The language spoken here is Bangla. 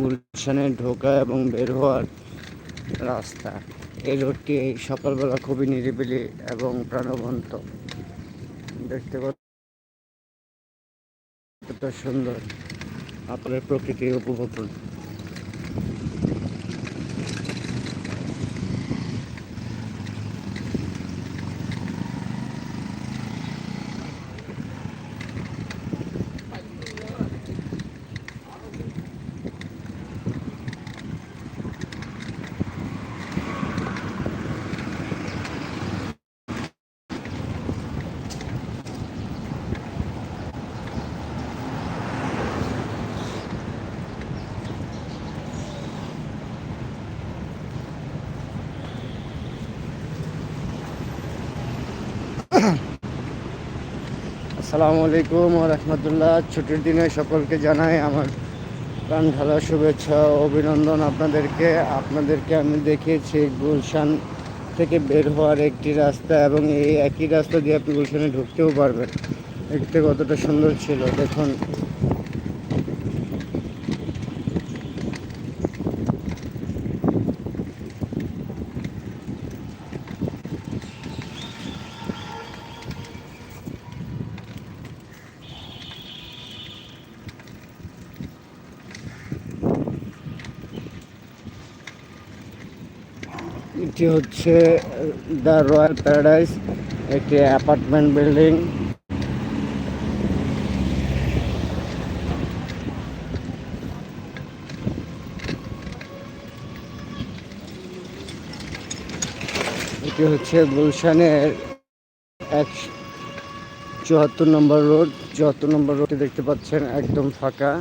গুলশানে ঢোকা এবং বের হওয়ার রাস্তা। এই রোডটি এই সকালবেলা খুবই নিরিবিলি এবং প্রাণবন্ত। দেখতে পাচ্ছি সুন্দর। আপনার প্রকৃতি উপভোগ করুন। আসসালামু আলাইকুম রহমতুল্লাহ। ছুটির দিনে সকলকে জানাই আমার প্রাণ ঢালা শুভেচ্ছা অভিনন্দন আপনাদেরকে। আপনাদেরকে আমি দেখিয়েছি গুলশান থেকে বের হওয়ার একটি রাস্তা এবং এই একই রাস্তা দিয়ে আপনি গুলশানে ঢুকতেও পারবেন। দেখতে কতটা সুন্দর ছিল। দেখুন এটি হচ্ছে দ্য রয়্যাল প্যারাডাইস, একটি অ্যাপার্টমেন্ট বিল্ডিং। এটি হচ্ছে গুলশানের এক চুয়াত্তর নম্বর রোড। চুয়াত্তর নম্বর রোডটি দেখতে পাচ্ছেন, একদম ফাঁকা।